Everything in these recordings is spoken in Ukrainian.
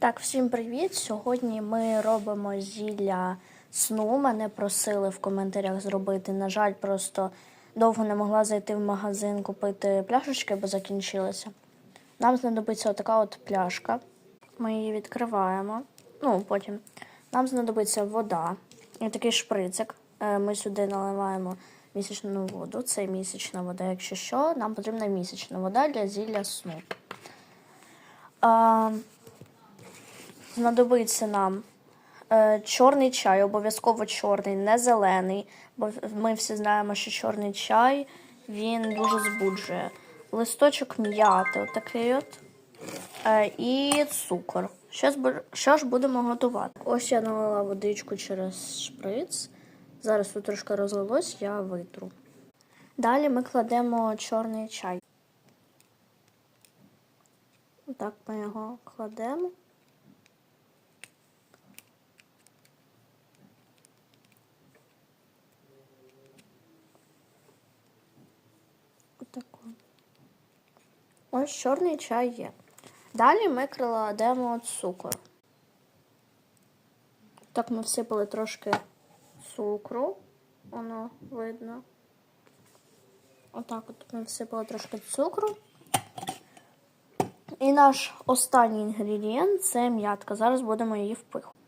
Так, всім привіт! Сьогодні ми робимо зілля сну. Мене просили в коментарях зробити. На жаль, просто довго не могла зайти в магазин купити пляшечки, бо закінчилися. Нам знадобиться отака от пляшка. Ми її відкриваємо. Ну, потім. Нам знадобиться вода і такий шприцик. Е, Ми сюди наливаємо місячну воду. Це місячна вода. Якщо що, нам потрібна місячна вода для зілля сну. Знадобиться нам е, чорний чай, обов'язково чорний, не зелений, бо ми всі знаємо, що чорний чай він дуже збуджує. Листочок м'яти, отакий от. Е, і цукор. Що, що ж будемо готувати? Ось я налила водичку через шприц. Зараз тут трошки розлилось, я витру. Далі ми кладемо чорний чай. Так ми його кладемо. Отако. Ось чорний чай є. Далі ми кладемо цукор. Так ми всипали трошки цукру, воно видно. Отак от ми всипали трошки цукру. І наш останній інгредієнт це м'ятка. Зараз будемо її впихувати.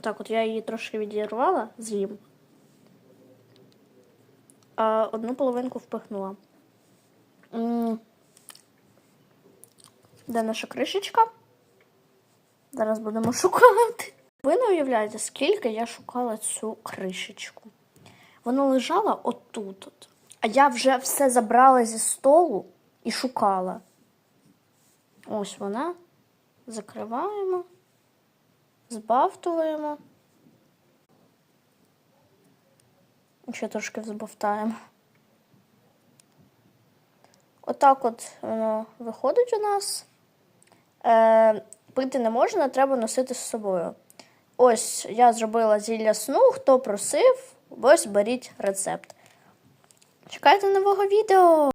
Так, от я її трошки відірвала з'їм. А одну половинку впихнула. Де наша кришечка? Зараз будемо шукати. Ви не уявляєте, скільки я шукала цю кришечку. Вона лежала отут. От. А я вже все забрала зі столу і шукала. Ось вона. Закриваємо, збавтуємо. Ще трошки збавтаємо. Отак от воно виходить у нас. Е, пити не можна, треба носити з собою. Ось я зробила зілля сну. Хто просив, ось беріть рецепт. Чекайте нового відео!